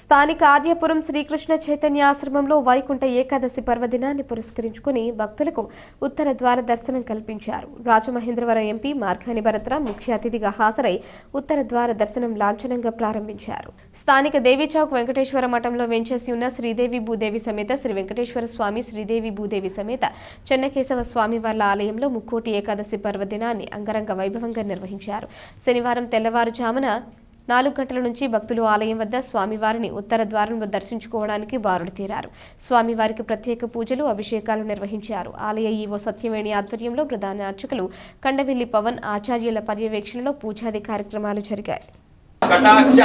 స్థానిక ఆర్యపురం శ్రీకృష్ణ చైతన్య ఆశ్రమంలో వైకుంఠ ఏకాదశి పర్వదినాన్ని పురస్కరించుకుని భక్తులకు ఉత్తర ద్వార దర్శనం కల్పించారు. రాజమహేంద్రవరం ఎంపీ మార్గాని భరత్రా ముఖ్య అతిథిగా హాజరై ఉత్తర ద్వార దర్శనం లాంఛనంగా ప్రారంభించారు. స్థానిక దేవీచౌక్ వెంకటేశ్వర మఠంలో వెంచేసి ఉన్న శ్రీదేవి భూదేవి సమేత శ్రీ వెంకటేశ్వర స్వామి శ్రీదేవి భూదేవి సమేత చెన్నకేశవ స్వామి వార్ల ఆలయంలో ముక్కోటి ఏకాదశి పర్వదినాన్ని అంగరంగ వైభవంగా నిర్వహించారు. శనివారం తెల్లవారుజామున నాలుగు గంటల నుంచి భక్తులు ఆలయం వద్ద స్వామివారిని ఉత్తర ద్వారంలో దర్శించుకోవడానికి బారులు తీరారు. స్వామివారికి ప్రత్యేక పూజలు అభిషేకాలు నిర్వహించారు. ఆలయ ఈవో సత్యవేణి ఆధ్వర్యంలో ప్రధాన అర్చకులు కండవిల్లి పవన్ ఆచార్యుల పర్యవేక్షణలో పూజాది కార్యక్రమాలు జరిగాయి. కటాక్ష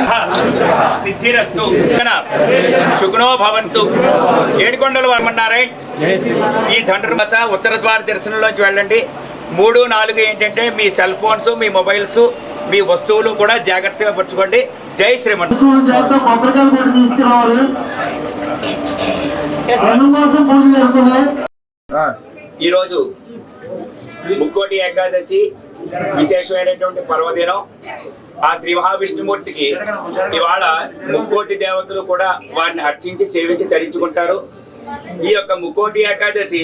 సిద్ధిరస్తు శుగ్నో భవంతు. ఏడుకొండలు వర్మన్నారే ఈ ధనుర్మత ఉత్తర ద్వార దర్శనంలోంచి వెళ్ళండి. మూడు నాలుగు ఏంటంటే మీ సెల్ ఫోన్స్ మీ మొబైల్స్ మీ వస్తువులు కూడా జాగ్రత్తగా పట్టుకోండి. జై శ్రీమన్. జరుగుతుంది. ఈరోజు ముక్కోటి ఏకాదశి విశేషమైనటువంటి పర్వదినం. ఆ శ్రీ మహావిష్ణుమూర్తికి ఇవాళ ముక్కోటి దేవతలు కూడా వారిని అర్చించి సేవించి ధరించుకుంటారు. ఈ యొక్క ముక్కోటి ఏకాదశి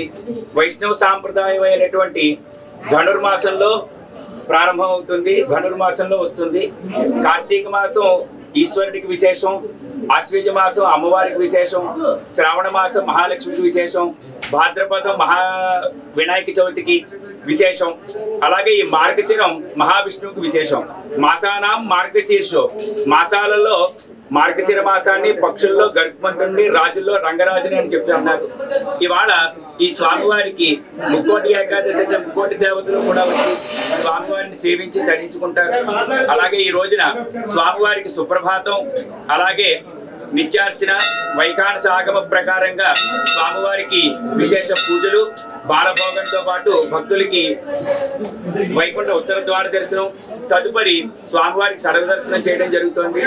వైష్ణవ సాంప్రదాయమైనటువంటి ధనుర్మాసంలో ప్రారంభమవుతుంది ధనుర్మాసంలో వస్తుంది. కార్తీక మాసం ఈశ్వరుడికి విశేషం ఆశ్వీజ మాసం అమ్మవారికి విశేషం శ్రావణ మాసం మహాలక్ష్మికి విశేషం భాద్రపదం మహా వినాయక చవితికి విశేషం. అలాగే ఈ మార్గశిరం మహావిష్ణువుకి విశేషం. మాసానాం మార్గశీర్షో. మాసాలలో మార్గశిర మాసాన్ని పక్షుల్లో గరుత్మంతుడిని రాజుల్లో రంగరాజుని అని చెప్పి అన్నారు. ఇవాళ ఈ స్వామివారికి ముక్కోటి ఏకాదశి అయితే ముక్కోటి దేవతలు కూడా వచ్చి స్వామివారిని సేవించి ధరించుకుంటారు. అలాగే ఈ రోజున స్వామివారికి సుప్రభాతం అలాగే నిత్యార్చన వైఖానస ఆగమ ప్రకారంగా స్వామివారికి విశేష పూజలు బాలభోగంతో పాటు భక్తులకి వైకుంఠ ఉత్తర ద్వార దర్శనం తదుపరి స్వామివారికి సర్వ దర్శనం చేయడం జరుగుతోంది.